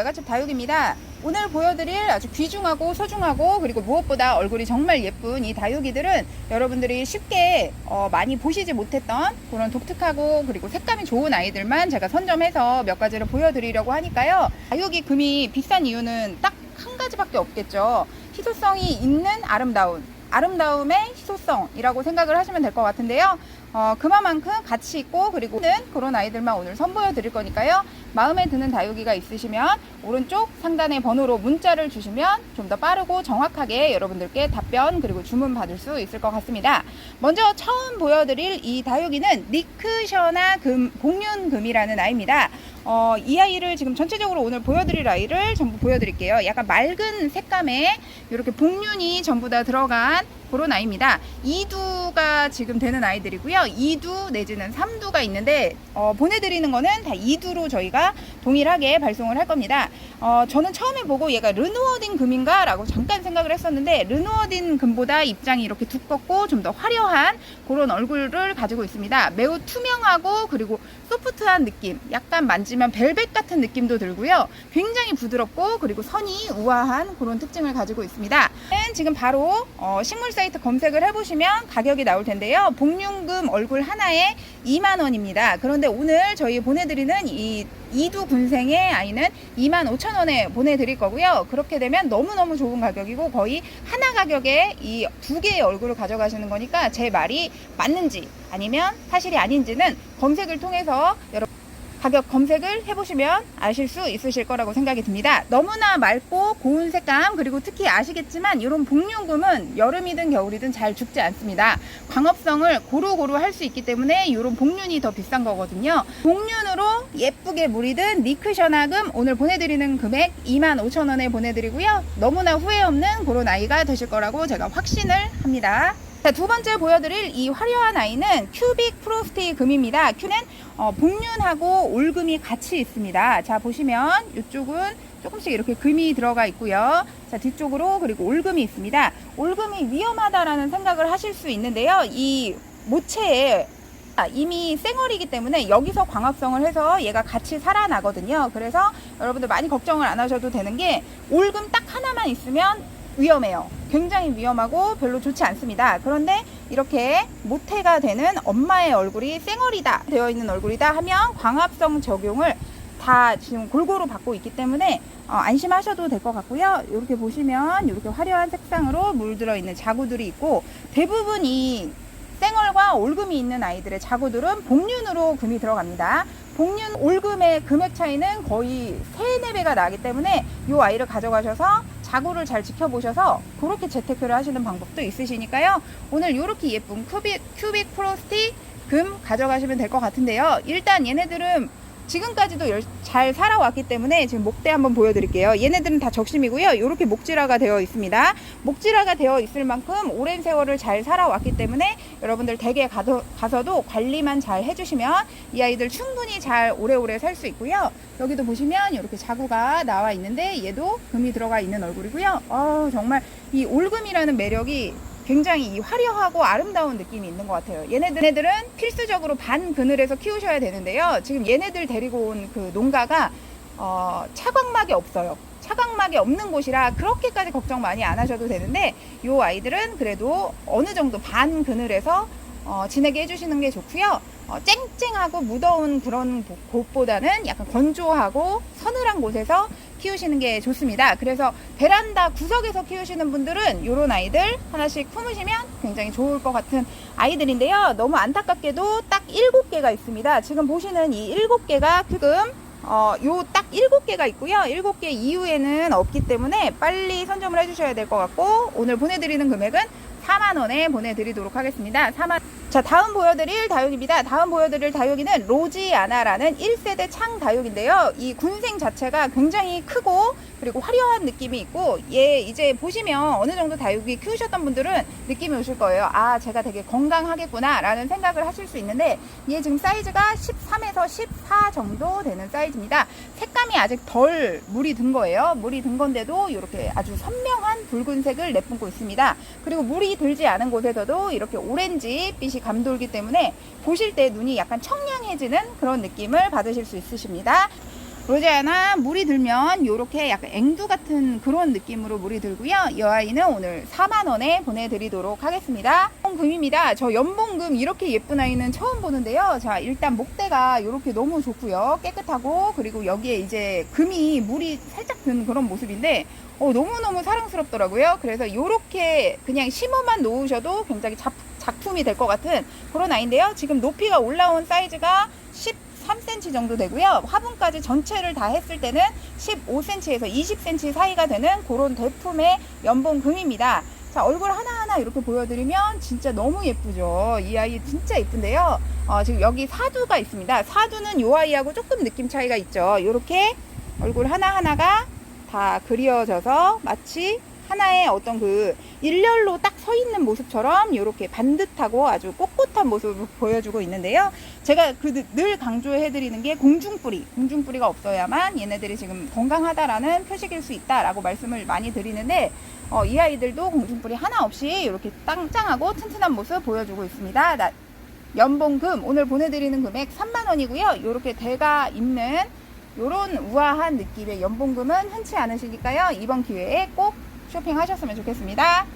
외갓집 다육입니다. 오늘 보여드릴 아주 귀중하고 소중하고 그리고 무엇보다 얼굴이 정말 예쁜 이 다육이들은 여러분들이 쉽게 어, 많이 보시지 못했던 그런 독특하고 그리고 색감이 좋은 아이들만 제가 선점해서 몇 가지를 보여드리려고 하니까요. 다육이 금이 비싼 이유는 딱 한 가지밖에 없겠죠. 희소성이 있는 아름다운 아름다움의 희소성이라고 생각을 하시면 될 것 같은데요. 어, 그만큼 가치 있고 그리고 는 그런 아이들만 오늘 선보여 드릴 거니까요. 마음에 드는 다육이가 있으시면 오른쪽 상단의 번호로 문자를 주시면 좀 더 빠르고 정확하게 여러분들께 답변 그리고 주문 받을 수 있을 것 같습니다. 먼저 처음 보여드릴 이 다육이는 니크셔나 금, 복륜금이라는 아이입니다. 어, 이 아이를 지금 전체적으로 오늘 보여드릴 아이를 전부 보여드릴게요. 약간 맑은 색감에 이렇게 복륜이 전부 다 들어간 그런 아이입니다. 2두가 지금 되는 아이들이고요. 2두 내지는 3두가 있는데 어, 보내드리는 거는 다 2두로 저희가 동일하게 발송을 할 겁니다. 어, 저는 처음에 보고 얘가 르누어딘 금인가 라고 잠깐 생각을 했었는데 르누어딘 금보다 입장이 이렇게 두껍고 좀 더 화려한 그런 얼굴을 가지고 있습니다. 매우 투명하고 그리고 소프트한 느낌 약간 만지면 벨벳 같은 느낌도 들고요. 굉장히 부드럽고 그리고 선이 우아한 그런 특징을 가지고 있습니다. 지금 바로 어, 식물 사이트 검색을 해보시면 가격이 나올 텐데요. 복륜금 얼굴 하나에 2만 원입니다. 그런데 오늘 저희 보내드리는 이 이두 군생의 아이는 2만 5천 원에 보내드릴 거고요. 그렇게 되면 너무너무 좋은 가격이고 거의 하나 가격에 이 두 개의 얼굴을 가져가시는 거니까 제 말이 맞는지 아니면 사실이 아닌지는 검색을 통해서 여러분 가격 검색을 해보시면 아실 수 있으실 거라고 생각이 듭니다. 너무나 맑고 고운 색감 그리고 특히 아시겠지만 이런 복륜금은 여름이든 겨울이든 잘 죽지 않습니다. 광합성을 고루고루 할 수 있기 때문에 이런 복륜이 더 비싼 거거든요. 복륜으로 예쁘게 무리든 니크셔나금 오늘 보내드리는 금액 25,000원에 보내드리고요. 너무나 후회 없는 그런 아이가 되실 거라고 제가 확신을 합니다. 자, 두 번째 보여드릴 이 화려한 아이는 큐빅 프로스티 금입니다. 큐는 어, 복륜하고 올금이 같이 있습니다. 자, 보시면 이쪽은 조금씩 이렇게 금이 들어가 있고요. 자, 뒤쪽으로 그리고 올금이 있습니다. 올금이 위험하다라는 생각을 하실 수 있는데요. 이 모체에 아, 이미 쌩얼이기 때문에 여기서 광합성을 해서 얘가 같이 살아나거든요. 그래서 여러분들 많이 걱정을 안 하셔도 되는 게 올금 딱 하나만 있으면 위험해요. 굉장히 위험하고 별로 좋지 않습니다. 그런데 이렇게 모태가 되는 엄마의 얼굴이 쌩얼이다 되어 있는 얼굴이다 하면 광합성 적용을 다 지금 골고루 받고 있기 때문에 어, 안심하셔도 될 것 같고요. 이렇게 보시면 이렇게 화려한 색상으로 물들어 있는 자구들이 있고 대부분 이 쌩얼과 올금이 있는 아이들의 자구들은 복륜으로 금이 들어갑니다. 복륜 올금의 금액 차이는 거의 3, 4배가 나기 때문에 이 아이를 가져가셔서 자구를 잘 지켜보셔서 그렇게 재테크를 하시는 방법도 있으시니까요. 오늘 이렇게 예쁜 큐빅, 큐빅 프로스티 금 가져가시면 될 것 같은데요. 일단 얘네들은 지금까지도 열- 잘 살아왔기 때문에 지금 목대 한번 보여드릴게요. 얘네들은 다 적심이고요. 이렇게 목질화가 되어 있습니다. 목질화가 되어 있을 만큼 오랜 세월을 잘 살아왔기 때문에 여러분들 댁에 가도, 가서도 관리만 잘 해주시면 이 아이들 충분히 잘 오래오래 살 수 있고요. 여기도 보시면 이렇게 자구가 나와 있는데 얘도 금이 들어가 있는 얼굴이고요. 어, 정말 이 올금이라는 매력이 굉장히 이 화려하고 아름다운 느낌이 있는 것 같아요. 얘네들, 얘네들은 필수적으로 반 그늘에서 키우셔야 되는데요. 지금 얘네들 데리고 온 그 농가가 어, 차광막이 없어요. 차광막이 없는 곳이라 그렇게까지 걱정 많이 안 하셔도 되는데 이 아이들은 그래도 어느 정도 반 그늘에서 어, 지내게 해주시는 게 좋고요. 어, 쨍쨍하고 무더운 그런 곳보다는 약간 건조하고 서늘한 곳에서 키우시는 게 좋습니다. 그래서 베란다 구석에서 키우시는 분들은 이런 아이들 하나씩 품으시면 굉장히 좋을 것 같은 아이들인데요. 너무 안타깝게도 딱 7개가 있습니다. 지금 보시는 이 7개가 지금 어, 요 딱 7개가 있고요. 7개 이후에는 없기 때문에 빨리 선점을 해주셔야 될 것 같고 오늘 보내드리는 금액은 4만원에 보내드리도록 하겠습니다. 4만 자 다음 보여드릴 다육입니다. 다음 보여드릴 다육이는 로지아나라는 1세대 창 다육인데요. 이 군생 자체가 굉장히 크고 그리고 화려한 느낌이 있고 얘 이제 보시면 어느 정도 다육이 키우셨던 분들은 느낌이 오실 거예요. 아 제가 되게 건강하겠구나 라는 생각을 하실 수 있는데 얘 지금 사이즈가 13에서 14 정도 되는 사이즈입니다. 색감이 아직 덜 물이 든 거예요. 물이 든 건데도 이렇게 아주 선명한 붉은색을 내뿜고 있습니다. 그리고 물이 들지 않은 곳에서도 이렇게 오렌지 빛이 감돌기 때문에 보실 때 눈이 약간 청량해지는 그런 느낌을 받으실 수 있으십니다. 로제아나 물이 들면 이렇게 약간 앵두 같은 그런 느낌으로 물이 들고요. 이 아이는 오늘 4만 원에 보내드리도록 하겠습니다. 연봉금입니다. 저 연봉금 이렇게 예쁜 아이는 처음 보는데요. 자 일단 목대가 이렇게 너무 좋고요. 깨끗하고 그리고 여기에 이제 금이 물이 살짝 든 그런 모습인데 어, 너무너무 사랑스럽더라고요. 그래서 이렇게 그냥 심어만 놓으셔도 굉장히 작, 작품이 될 것 같은 그런 아이인데요. 지금 높이가 올라온 사이즈가 13cm 정도 되고요. 화분까지 전체를 다 했을 때는 15cm에서 20cm 사이가 되는 그런 대품의 연봉금입니다. 자, 얼굴 하나하나 이렇게 보여드리면 진짜 너무 예쁘죠. 이 아이 진짜 예쁜데요. 어, 지금 여기 사두가 있습니다. 사두는 이 아이하고 조금 느낌 차이가 있죠. 이렇게 얼굴 하나하나가 다 그려져서 마치 하나의 어떤 그 일렬로 딱 서 있는 모습처럼 이렇게 반듯하고 아주 꼿꼿한 모습을 보여주고 있는데요. 제가 그 늘 강조해 드리는 게 공중뿌리, 공중뿌리가 없어야만 얘네들이 지금 건강하다라는 표식일 수 있다라고 말씀을 많이 드리는데 어, 이 아이들도 공중뿌리 하나 없이 이렇게 땅짱하고 튼튼한 모습 보여주고 있습니다. 나- 연봉금 오늘 보내드리는 금액 3만 원이고요. 이렇게 대가 있는 이런 우아한 느낌의 연봉금은 흔치 않으시니까요. 이번 기회에 꼭 쇼핑하셨으면 좋겠습니다.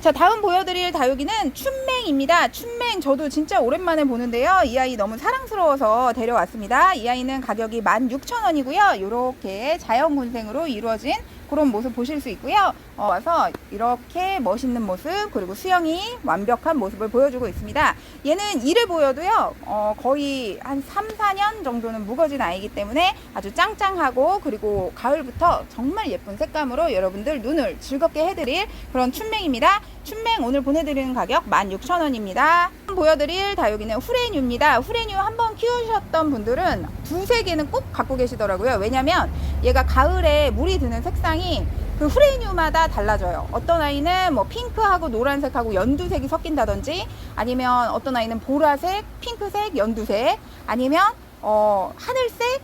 자 다음 보여드릴 다육이는 춘맹입니다. 춘맹 저도 진짜 오랜만에 보는데요. 이 아이 너무 사랑스러워서 데려왔습니다. 이 아이는 가격이 16,000원이고요. 이렇게 자연군생으로 이루어진 그런 모습 보실 수 있고요. 어, 와서 이렇게 멋있는 모습 그리고 수영이 완벽한 모습을 보여주고 있습니다. 얘는 이를 보여도요. 어, 거의 한 3, 4년 정도는 묵어진 아이기 때문에 아주 짱짱하고 그리고 가을부터 정말 예쁜 색감으로 여러분들 눈을 즐겁게 해드릴 그런 춘맹입니다. 춘맹 오늘 보내드리는 가격 16,000원입니다. 보여드릴 다육이는 후레뉴입니다. 후레뉴 한번 키우셨던 분들은 두세 개는 꼭 갖고 계시더라고요. 왜냐면 얘가 가을에 물이 드는 색상이 그 후레뉴마다 달라져요. 어떤 아이는 뭐 핑크하고 노란색하고 연두색이 섞인다든지 아니면 어떤 아이는 보라색, 핑크색, 연두색 아니면 어 하늘색,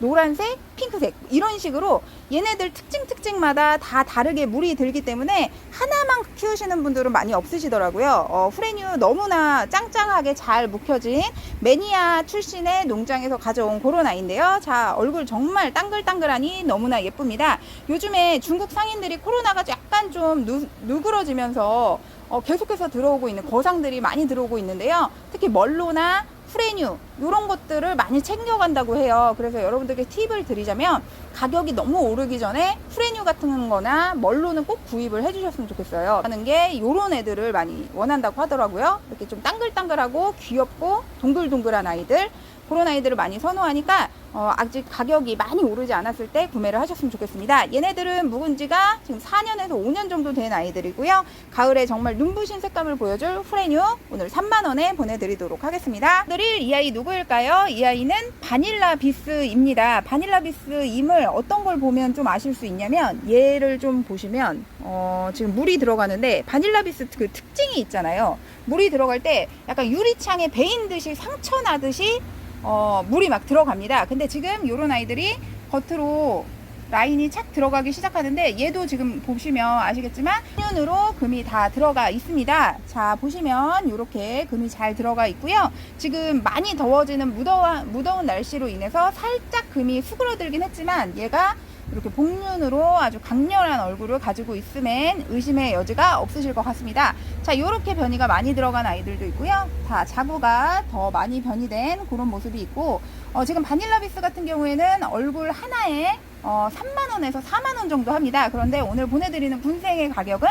노란색, 핑크색 이런 식으로 얘네들 특징 특징마다 다 다르게 물이 들기 때문에 하나만 키우시는 분들은 많이 없으시더라고요. 어, 후레뉴 너무나 짱짱하게 잘 묵혀진 매니아 출신의 농장에서 가져온 그런 아이인데요. 자 얼굴 정말 땅글땅글하니 너무나 예쁩니다. 요즘에 중국 상인들이 코로나가 약간 좀 누, 누그러지면서 어, 계속해서 들어오고 있는 거상들이 많이 들어오고 있는데요. 특히 멀로나 프레뉴 이런 것들을 많이 챙겨간다고 해요. 그래서 여러분들께 팁을 드리자면 가격이 너무 오르기 전에 프레뉴 같은 거나 멀로는 꼭 구입을 해주셨으면 좋겠어요. 하는 게 이런 애들을 많이 원한다고 하더라고요. 이렇게 좀 땅글땅글하고 귀엽고 동글동글한 아이들 그런 아이들을 많이 선호하니까 어, 아직 가격이 많이 오르지 않았을 때 구매를 하셨으면 좋겠습니다. 얘네들은 묵은 지가 지금 4년에서 5년 정도 된 아이들이고요. 가을에 정말 눈부신 색감을 보여줄 프레뉴 오늘 3만원에 보내드리도록 하겠습니다. 드릴 이 아이 누구일까요? 이 아이는 바닐라 비스입니다. 바닐라 비스임을 어떤 걸 보면 좀 아실 수 있냐면 얘를 좀 보시면 어, 지금 물이 들어가는데 바닐라 비스 그 특징이 있잖아요. 물이 들어갈 때 약간 유리창에 베인 듯이 상처 나듯이 어, 물이 막 들어갑니다. 근데 지금 요런 아이들이 겉으로 라인이 착 들어가기 시작하는데 얘도 지금 보시면 아시겠지만 천연으로 금이 다 들어가 있습니다. 자 보시면 이렇게 금이 잘 들어가 있고요. 지금 많이 더워지는 무더워, 무더운 날씨로 인해서 살짝 금이 수그러들긴 했지만 얘가 이렇게 복륜으로 아주 강렬한 얼굴을 가지고 있음엔 의심의 여지가 없으실 것 같습니다. 자, 이렇게 변이가 많이 들어간 아이들도 있고요. 다 자구가 더 많이 변이된 그런 모습이 있고, 어, 지금 바닐라비스 같은 경우에는 얼굴 하나에 어, 3만원에서 4만원 정도 합니다. 그런데 오늘 보내드리는 군생의 가격은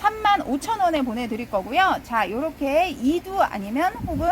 3만 5천원에 보내드릴 거고요. 자, 이렇게 2두 아니면 혹은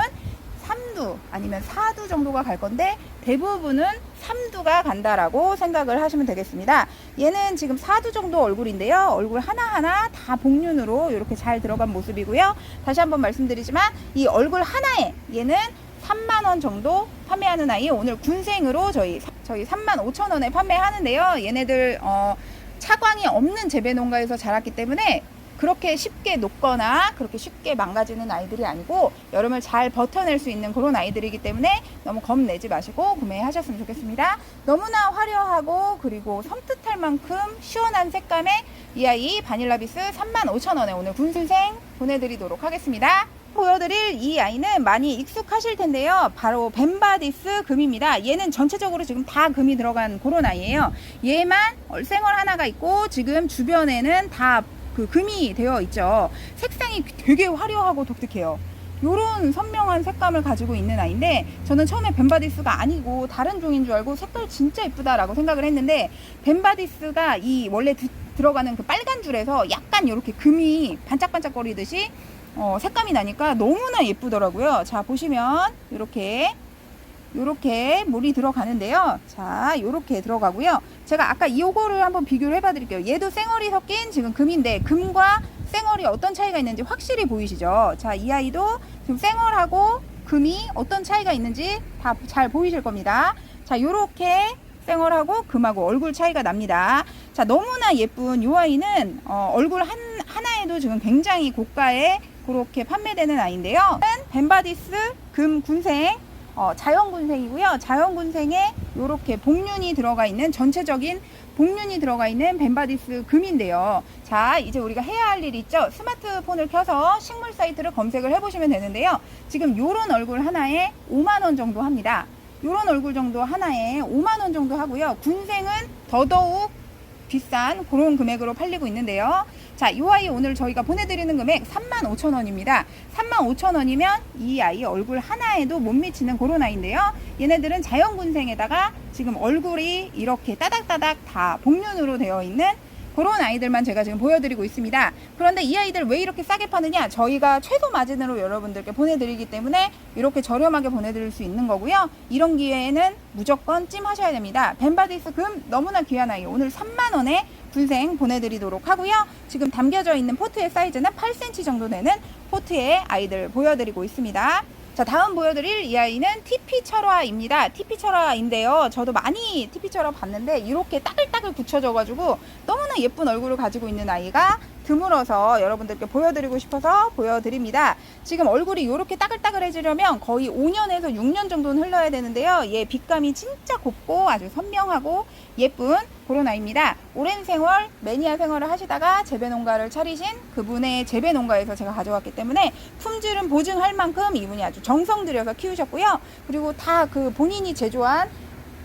3두 아니면 4두 정도가 갈 건데 대부분은 3두가 간다라고 생각을 하시면 되겠습니다. 얘는 지금 4두 정도 얼굴인데요. 얼굴 하나하나 다 복륜으로 이렇게 잘 들어간 모습이고요. 다시 한번 말씀드리지만 이 얼굴 하나에 얘는 3만 원 정도 판매하는 아이 오늘 군생으로 저희 저희 3만 5천 원에 판매하는데요. 얘네들 어, 차광이 없는 재배 농가에서 자랐기 때문에 그렇게 쉽게 녹거나 그렇게 쉽게 망가지는 아이들이 아니고 여름을 잘 버텨낼 수 있는 그런 아이들이기 때문에 너무 겁내지 마시고 구매하셨으면 좋겠습니다. 너무나 화려하고 그리고 섬뜩할 만큼 시원한 색감의 이 아이 바닐라비스 35,000원에 오늘 군수생 보내드리도록 하겠습니다. 보여드릴 이 아이는 많이 익숙하실 텐데요. 바로 벤바디스 금입니다. 얘는 전체적으로 지금 다 금이 들어간 그런 아이예요. 얘만 얼생얼 하나가 있고 지금 주변에는 다 그 금이 되어 있죠. 색상이 되게 화려하고 독특해요. 요런 선명한 색감을 가지고 있는 아이인데 저는 처음에 벤바디스가 아니고 다른 종인 줄 알고 색깔 진짜 이쁘다라고 생각을 했는데 벤바디스가 이 원래 드- 들어가는 그 빨간 줄에서 약간 이렇게 금이 반짝반짝거리듯이 어, 색감이 나니까 너무나 예쁘더라고요. 자 보시면 이렇게 요렇게 물이 들어가는데요. 자, 요렇게 들어가고요. 제가 아까 이거를 한번 비교를 해봐 드릴게요. 얘도 쌩얼이 섞인 지금 금인데 금과 쌩얼이 어떤 차이가 있는지 확실히 보이시죠? 자, 이 아이도 지금 쌩얼하고 금이 어떤 차이가 있는지 다 잘 보이실 겁니다. 자, 요렇게 쌩얼하고 금하고 얼굴 차이가 납니다. 자, 너무나 예쁜 요 아이는 어, 얼굴 한, 하나에도 지금 굉장히 고가에 그렇게 판매되는 아이인데요. 벤바디스 금 군생 어, 자연군생이고요. 자연군생에 이렇게 복륜이 들어가 있는 전체적인 복륜이 들어가 있는 벤바디스 금인데요. 자, 이제 우리가 해야 할일 있죠. 스마트폰을 켜서 식물 사이트를 검색을 해보시면 되는데요. 지금 요런 얼굴 하나에 5만 원 정도 합니다. 요런 얼굴 정도 하나에 5만 원 정도 하고요. 군생은 더더욱 비싼 그런 금액으로 팔리고 있는데요. 자, 이 아이 오늘 저희가 보내드리는 금액 35,000원입니다. 35,000원이면 이 아이 얼굴 하나에도 못 미치는 그런 아이인데요. 얘네들은 자연군생에다가 지금 얼굴이 이렇게 따닥따닥 다 복륜으로 되어 있는 그런 아이들만 제가 지금 보여드리고 있습니다. 그런데 이 아이들 왜 이렇게 싸게 파느냐? 저희가 최소 마진으로 여러분들께 보내드리기 때문에 이렇게 저렴하게 보내드릴 수 있는 거고요. 이런 기회에는 무조건 찜하셔야 됩니다. 벤바디스 금 너무나 귀한 아이 오늘 3만 원에 군생 보내드리도록 하고요. 지금 담겨져 있는 포트의 사이즈는 8cm 정도 되는 포트의 아이들 보여드리고 있습니다. 자 다음 보여드릴 이 아이는 TP철화입니다. TP철화인데요. 저도 많이 TP철화 봤는데 이렇게 따글따글 붙여져가지고 너무나 예쁜 얼굴을 가지고 있는 아이가 드물어서 여러분들께 보여드리고 싶어서 보여드립니다. 지금 얼굴이 이렇게 따글따글해지려면 거의 5년에서 6년 정도는 흘러야 되는데요. 얘 빛감이 진짜 곱고 아주 선명하고 예쁜 그런 아이입니다. 오랜 생활, 매니아 생활을 하시다가 재배 농가를 차리신 그분의 재배 농가에서 제가 가져왔기 때문에 품질은 보증할 만큼 이분이 아주 정성 들여서 키우셨고요. 그리고 다 그 본인이 제조한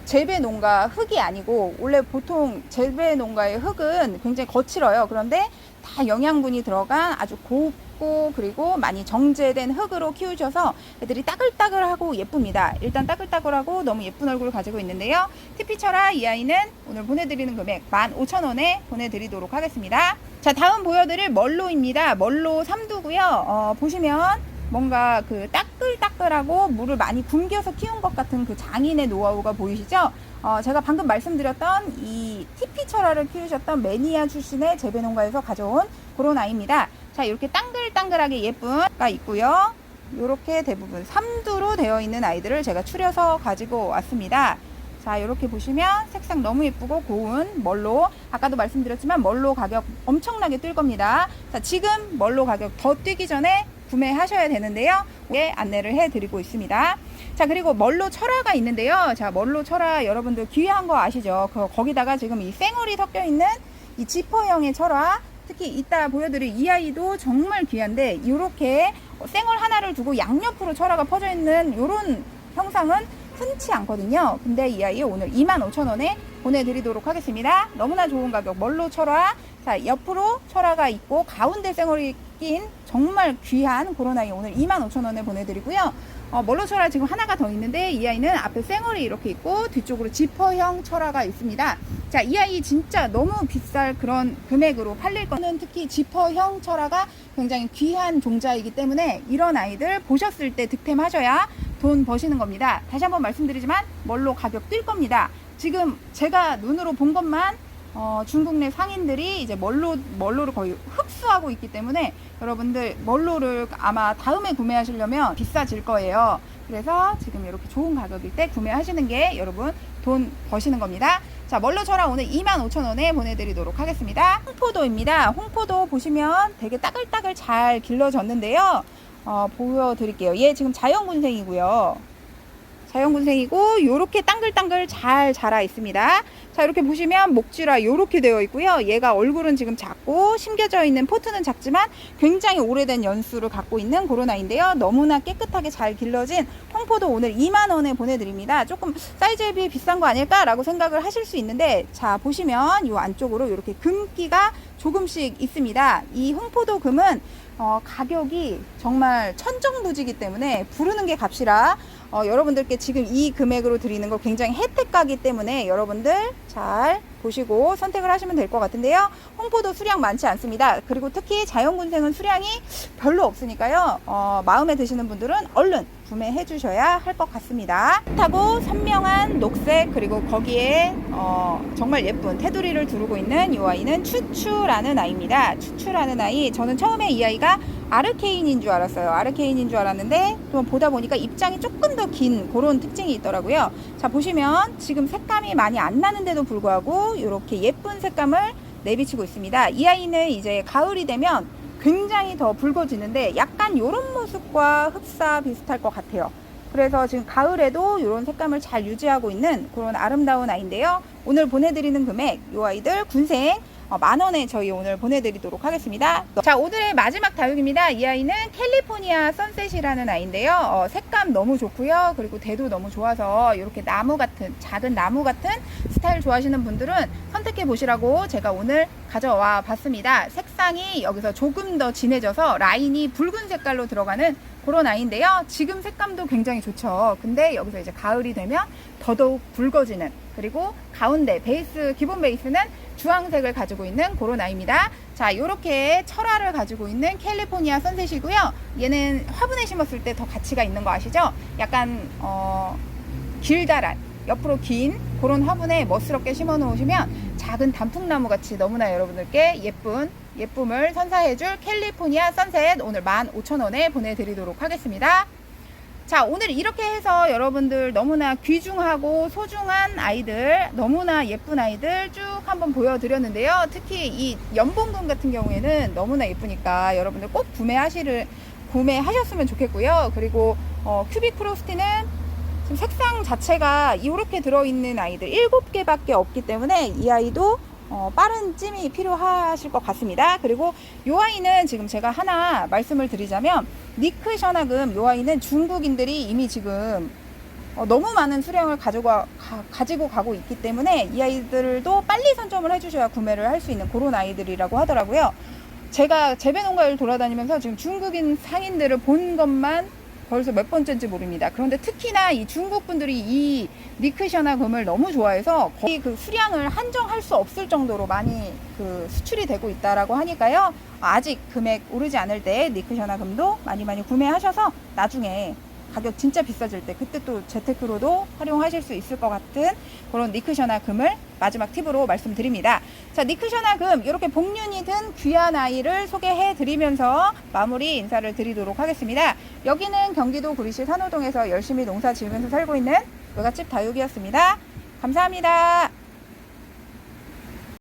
재배 농가 흙이 아니고 원래 보통 재배 농가의 흙은 굉장히 거칠어요. 그런데 다 영양분이 들어간 아주 곱고 그리고 많이 정제된 흙으로 키우셔서 애들이 따글따글하고 예쁩니다. 일단 따글따글하고 너무 예쁜 얼굴을 가지고 있는데요. TP철아 이 아이는 오늘 보내드리는 금액 15,000원에 보내드리도록 하겠습니다. 자 다음 보여드릴 멀로입니다. 멀로 삼두고요. 어, 보시면 뭔가 그 따끌따끌하고 물을 많이 굶겨서 키운 것 같은 그 장인의 노하우가 보이시죠? 어, 제가 방금 말씀드렸던 이 TP 철화를 키우셨던 매니아 출신의 재배농가에서 가져온 그런 아이입니다. 자, 이렇게 땅글땅글하게 예쁜가 있고요. 이렇게 대부분 삼두로 되어 있는 아이들을 제가 추려서 가지고 왔습니다. 자, 이렇게 보시면 색상 너무 예쁘고 고운 멀로. 아까도 말씀드렸지만 멀로 가격 엄청나게 뛸 겁니다. 자, 지금 멀로 가격 더 뛰기 전에 구매하셔야 되는데요. 예, 안내를 해드리고 있습니다. 자, 그리고 멀로 철화가 있는데요. 자, 멀로 철화 여러분들 귀한 거 아시죠? 그, 거기다가 지금 이 쌩얼이 섞여 있는 이 지퍼형의 철화. 특히 이따 보여드릴 이 아이도 정말 귀한데, 이렇게 쌩얼 하나를 두고 양옆으로 철화가 퍼져 있는 이런 형상은 흔치 않거든요. 근데 이 아이 오늘 25,000원에 보내드리도록 하겠습니다. 너무나 좋은 가격, 멀로 철화. 자, 옆으로 철화가 있고, 가운데 쌩얼이 낀 정말 귀한 아이 오늘 25,000원에 보내드리고요. 어, 멀로 철화 지금 하나가 더 있는데, 이 아이는 앞에 쌩얼이 이렇게 있고, 뒤쪽으로 지퍼형 철화가 있습니다. 자, 이 아이 진짜 너무 비쌀 그런 금액으로 팔릴 거는 특히 지퍼형 철화가 굉장히 귀한 종자이기 때문에 이런 아이들 보셨을 때 득템하셔야 돈 버시는 겁니다. 다시 한번 말씀드리지만 멀로 가격 뛸 겁니다. 지금 제가 눈으로 본 것만 어, 중국 내 상인들이 이제 멀로 멀로를 거의 흡수하고 있기 때문에 여러분들 멀로를 아마 다음에 구매하시려면 비싸질 거예요. 그래서 지금 이렇게 좋은 가격일 때 구매하시는 게 여러분 돈 버시는 겁니다. 자, 멀로처럼 오늘 25,000원에 보내드리도록 하겠습니다. 홍포도입니다. 홍포도 보시면 되게 따글따글 잘 길러졌는데요. 어, 보여드릴게요. 얘 지금 자연군생이고요. 자연군생이고 요렇게 땅글땅글 잘 자라 있습니다. 자 이렇게 보시면 목질화 요렇게 되어 있고요. 얘가 얼굴은 지금 작고 심겨져 있는 포트는 작지만 굉장히 오래된 연수를 갖고 있는 아이인데요. 너무나 깨끗하게 잘 길러진 홍포도 오늘 2만 원에 보내드립니다. 조금 사이즈에 비해 비싼 거 아닐까라고 생각을 하실 수 있는데 자 보시면 요 안쪽으로 이렇게 금기가 조금씩 있습니다. 이 홍포도 금은 어, 가격이 정말 천정부지기 때문에 부르는 게 값이라 어, 여러분들께 지금 이 금액으로 드리는 거 굉장히 혜택가기 때문에 여러분들 잘 보시고 선택을 하시면 될 것 같은데요. 홍포도 수량 많지 않습니다. 그리고 특히 자연군생은 수량이 별로 없으니까요. 어, 마음에 드시는 분들은 얼른 구매해 주셔야 할 것 같습니다. 타고 선명한 녹색 그리고 거기에 어, 정말 예쁜 테두리를 두르고 있는 이 아이는 추추라는 아이입니다. 추추라는 아이 저는 처음에 이 아이가 아르케인인 줄 알았어요. 아르케인인 줄 알았는데 또 보다 보니까 입장이 조금 더 긴 그런 특징이 있더라고요. 자 보시면 지금 색감이 많이 안 나는데도 불구하고 이렇게 예쁜 색감을 내비치고 있습니다. 이 아이는 이제 가을이 되면 굉장히 더 붉어지는데 약간 이런 모습과 흡사 비슷할 것 같아요. 그래서 지금 가을에도 이런 색감을 잘 유지하고 있는 그런 아름다운 아이인데요. 오늘 보내드리는 금액 이 아이들 군생 어, 만 원에 저희 오늘 보내드리도록 하겠습니다. 자 오늘의 마지막 다육입니다. 이 아이는 캘리포니아 선셋이라는 아이인데요. 어, 색감 너무 좋고요. 그리고 대도 너무 좋아서 이렇게 나무 같은 작은 나무 같은 스타일 좋아하시는 분들은 선택해 보시라고 제가 오늘 가져와 봤습니다. 색상이 여기서 조금 더 진해져서 라인이 붉은 색깔로 들어가는 그런 아이인데요. 지금 색감도 굉장히 좋죠. 근데 여기서 이제 가을이 되면 더더욱 붉어지는 그리고 가운데 베이스 기본 베이스는 주황색을 가지고 있는 그런 아이입니다. 자, 이렇게 철화를 가지고 있는 캘리포니아 선셋이고요. 얘는 화분에 심었을 때 더 가치가 있는 거 아시죠? 약간 어, 길다란 옆으로 긴 그런 화분에 멋스럽게 심어 놓으시면 작은 단풍나무 같이 너무나 여러분들께 예쁜 예쁨을 선사해줄 캘리포니아 선셋 오늘 15,000원에 보내드리도록 하겠습니다. 자, 오늘 이렇게 해서 여러분들 너무나 귀중하고 소중한 아이들, 너무나 예쁜 아이들 쭉 한번 보여드렸는데요. 특히 이 연봉금 같은 경우에는 너무나 예쁘니까 여러분들 꼭 구매하시를, 구매하셨으면 좋겠고요. 그리고 어, 큐빅 프로스티는 지금 색상 자체가 이렇게 들어있는 아이들 7개밖에 없기 때문에 이 아이도 어, 빠른 찜이 필요하실 것 같습니다. 그리고 이 아이는 지금 제가 하나 말씀을 드리자면 니크 셔나금 이 아이는 중국인들이 이미 지금 어, 너무 많은 수량을 가지고, 가, 가지고 가고 있기 때문에 이 아이들도 빨리 선점을 해주셔야 구매를 할 수 있는 그런 아이들이라고 하더라고요. 제가 재배 농가를 돌아다니면서 지금 중국인 상인들을 본 것만 벌써 몇 번째인지 모릅니다. 그런데 특히나 이 중국 분들이 이 니크셔나 금을 너무 좋아해서 거의 그 수량을 한정할 수 없을 정도로 많이 그 수출이 되고 있다라고 하니까요. 아직 금액 오르지 않을 때 니크셔나 금도 많이 많이 구매하셔서 나중에 가격 진짜 비싸질 때 그때 또 재테크로도 활용하실 수 있을 것 같은 그런 니크셔나 금을 마지막 팁으로 말씀드립니다. 자, 니크셔나 금 이렇게 복륜이 든 귀한 아이를 소개해 드리면서 마무리 인사를 드리도록 하겠습니다. 여기는 경기도 구리시 산호동에서 열심히 농사 지으면서 살고 있는 외갓집 다육이었습니다. 감사합니다.